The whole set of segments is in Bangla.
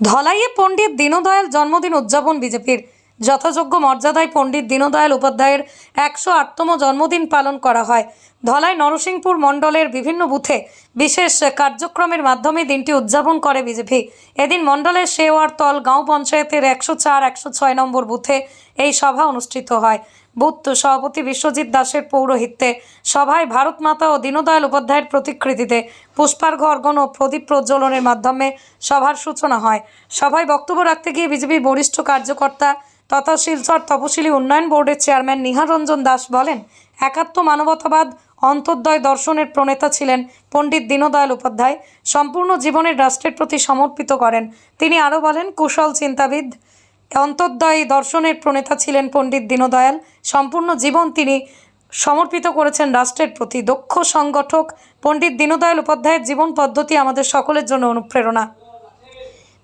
ধলাইয়ে পণ্ডিত দীনদয়াল জন্মদিন উদযাপন বিজেপির। যথাযোগ্য মর্যাদায় পণ্ডিত দীনদয়াল উপাধ্যায়ের একশো আটতম জন্মদিন পালন করা হয়। ধলাই নরসিংপুর মণ্ডলের বিভিন্ন বুথে বিশেষ কার্যক্রমের মাধ্যমে দিনটি উদযাপন করে বিজেপি। এদিন মণ্ডলের শেওয়ারতল গাঁও পঞ্চায়েতের একশো চার, একশো ছয় নম্বর বুথে এই সভা অনুষ্ঠিত হয়। বুথ সভাপতি বিশ্বজিৎ দাসের পৌরোহিত্যে সভায় ভারত মাতা ও দীনদয়াল উপাধ্যায়ের প্রতিকৃতিতে পুষ্পার্ঘ অর্ঘন ও প্রদীপ প্রজ্বলনের মাধ্যমে সভার সূচনা হয়। সভায় বক্তব্য রাখতে গিয়ে বিজেপির বরিষ্ঠ কার্যকর্তা তথা শিলচর তপশিলি উন্নয়ন বোর্ডের চেয়ারম্যান নিহার রঞ্জন দাস বলেন, একাত্ম মানবতাবাদ অন্তর্দয় দর্শনের প্রণেতা ছিলেন পণ্ডিত দীনদয়াল উপাধ্যায়। সম্পূর্ণ জীবনের রাষ্ট্রের প্রতি সমর্পিত করেন। তিনি আরও বলেন, কুশল চিন্তাবিদ, অন্তর্দয় দর্শনের প্রণেতা ছিলেন পণ্ডিত দীনদয়াল। সম্পূর্ণ জীবন তিনি সমর্পিত করেছেন রাষ্ট্রের প্রতি। দক্ষ সংগঠক পণ্ডিত দীনদয়াল উপাধ্যায়ের জীবন পদ্ধতি আমাদের সকলের জন্য অনুপ্রেরণা।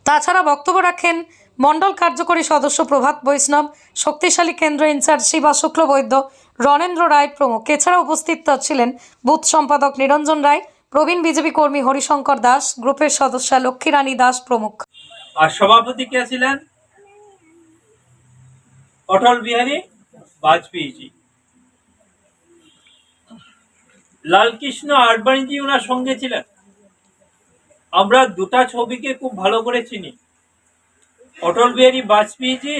তাছাড়া বক্তব্য রাখেন মণ্ডল কার্যকরী সদস্য প্রভাত বৈষ্ণব, শক্তিশালী কেন্দ্র ইনচার্জ শিবা শুক্ল বৈদ্য, রণেন্দ্র রায় প্রমুখ। এছাড়া উপস্থিত ছিলেন বুথ সম্পাদক নিরঞ্জন রায়, প্রবীণ বিজেপি কর্মী হরিশঙ্কর দাস, গ্রুপের সদস্যা লক্ষ্মীরানী দাস প্রমুখ। আর সভাপতি কে ছিলেন? অটল বিহারী বাজপেয়ীজি। লালকৃষ্ণ আডবাণীজি ওনার সঙ্গে ছিলেন। আমরা দুটা ছবিকে খুব ভালো করে চিনি। অটল বিহারী বাজপেয়ীজি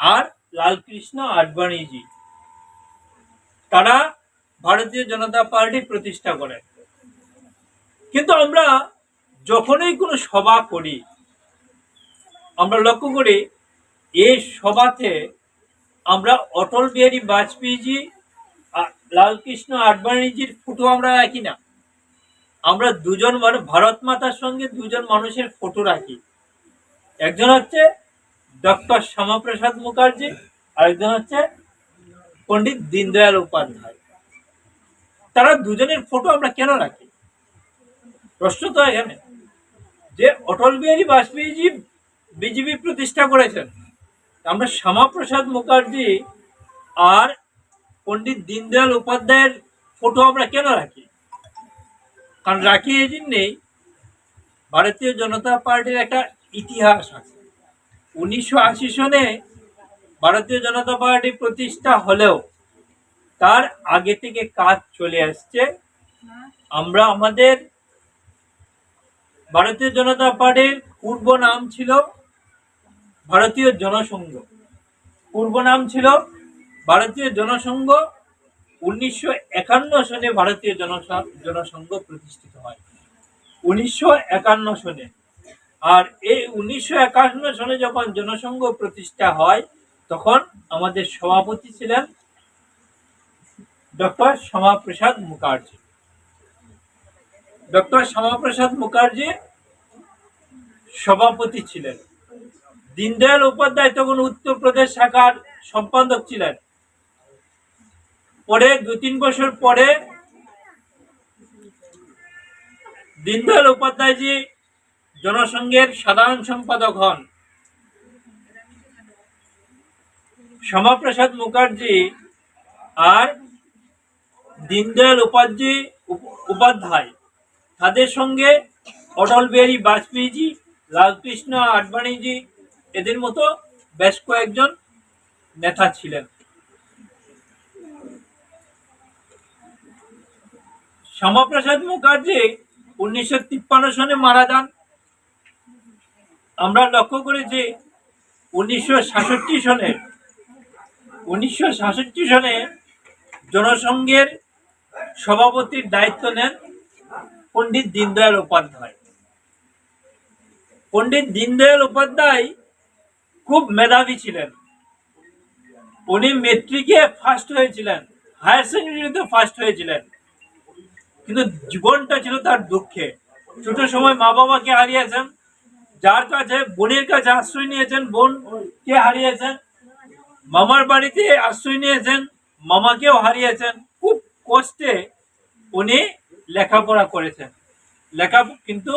আর লালকৃষ্ণ আডবাণীজি। তারা ভারতীয় জনতা পার্টি প্রতিষ্ঠা করেন। কিন্তু আমরা যখনই কোনো সভা করি, আমরা লক্ষ্য করি এই সভাতে আমরা অটল বিহারী বাজপেয়ীজি লালকৃষ্ণ আডবাণীজির ফটো আমরা রাখি না। আমরা দুজন মানে ভারত মাতার সঙ্গে দুজন মানুষের ফটো রাখি। একজন হচ্ছে ডক্টর শ্যামাপ্রসাদ মুখার্জি আর একজন হচ্ছে পণ্ডিত দীনদয়াল উপাধ্যায়। তারা দুজনের ফটো আমরা কেন রাখি? প্রশ্ন তো এখানে। যে অটল বিহারী বাজপেয়ীজি বিজেপি প্রতিষ্ঠা করেছেন আমরা শ্যামাপ্রসাদ মুখার্জি আর পণ্ডিত দীনদয়াল উপাধ্যায়ের ফটো আমরা কেন রাখি? কারণ রাখি এই জন্যেই, ভারতীয় জনতা পার্টির একটা ইতিহাস আছে। উনিশশো আশি সনে ভারতীয় জনতা পার্টি প্রতিষ্ঠা হলেও তার আগে থেকে কাজ চলে আসছে। আমরা আমাদের ভারতীয় জনতা পার্টির পূর্ব নাম ছিল ভারতীয় জনসংঘ। পূর্ব নাম ছিল ভারতীয় জনসংঘ। উনিশশো একান্ন সনে ভারতীয় জনসংঘ প্রতিষ্ঠিত হয়। উনিশশো একান্ন সনে আর এই উনিশশো একান্ন সনে যখন জনসংঘ প্রতিষ্ঠা হয়, তখন আমাদের সভাপতি ছিলেন ডক্টর শ্যামাপ্রসাদ মুখার্জি। ডক্টর শ্যামাপ্রসাদ মুখার্জি সভাপতি ছিলেন। দীনদয়াল উপাধ্যায় তখন উত্তরপ্রদেশ শাখার সম্পাদক ছিলেন। পরে দু তিন বছর পরে দীনদয়াল উপাধ্যায়জি জনসংঘের সাধারণ সম্পাদক হন। শ্যামাপ্রসাদ মুখার্জি আর দীনদয়াল উপাধ্যায় উপাধ্যায়। তাদের সঙ্গে অটল বিহারী বাজপেয়ীজি, লালকৃষ্ণ আডবাণীজি, এদের মতো বেশ কয়েকজন নেতা ছিলেন। শ্যামাপ্রসাদ মুখার্জি উনিশশো তিপ্পান্ন সনে মারা যান। আমরা লক্ষ্য করেছি উনিশশো সাতষট্টি সনে, উনিশশো সাতষট্টি সনে জনসংঘের সভাপতির দায়িত্ব নেন পণ্ডিত দীনদয়াল উপাধ্যায়। পণ্ডিত দীনদয়াল উপাধ্যায় খুব মেধাবী ছিলেন। উনি মেট্রিকে ফার্স্ট হয়েছিলেন হায়ার সেকেন্ডারিতে ফার্স্ট হয়েছিলেন। কিন্তু জীবনটা ছিল তার দুঃখে। ছোট সময় মা বাবাকে হারিয়েছেন যার কাছে বোনের কাছে আশ্রয় নিয়েছেন বোনকে হারিয়েছেন? মামার বাড়িতে আশ্রয় নিয়েছেন, মামাকেও হারিয়েছেন। খুব কষ্টে উনি লেখাপড়া করেছেন। লেখা কিন্তু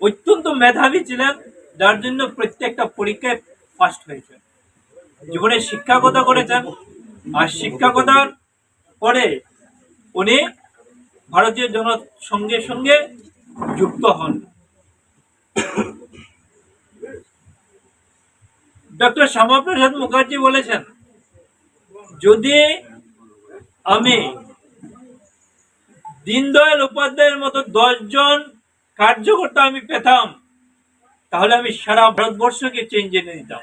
অত্যন্ত মেধাবী ছিলেন, যার জন্য প্রত্যেকটা পরীক্ষায় ফার্স্ট হয়েছেন। জীবনে শিক্ষকতা করেছেন, আর শিক্ষকতার পরে উনি ভারতীয় জনসংঘের সঙ্গে যুক্ত হন। ডক্টর শ্যামাপ্রসাদ মুখার্জি বলেছেন, যদি আমি দীনদয়াল উপাধ্যায়ের মতো দশজন কার্যকর্তা আমি পেতাম, তাহলে আমি সারা ভারতবর্ষকে চেঞ্জ এনে দিতাম।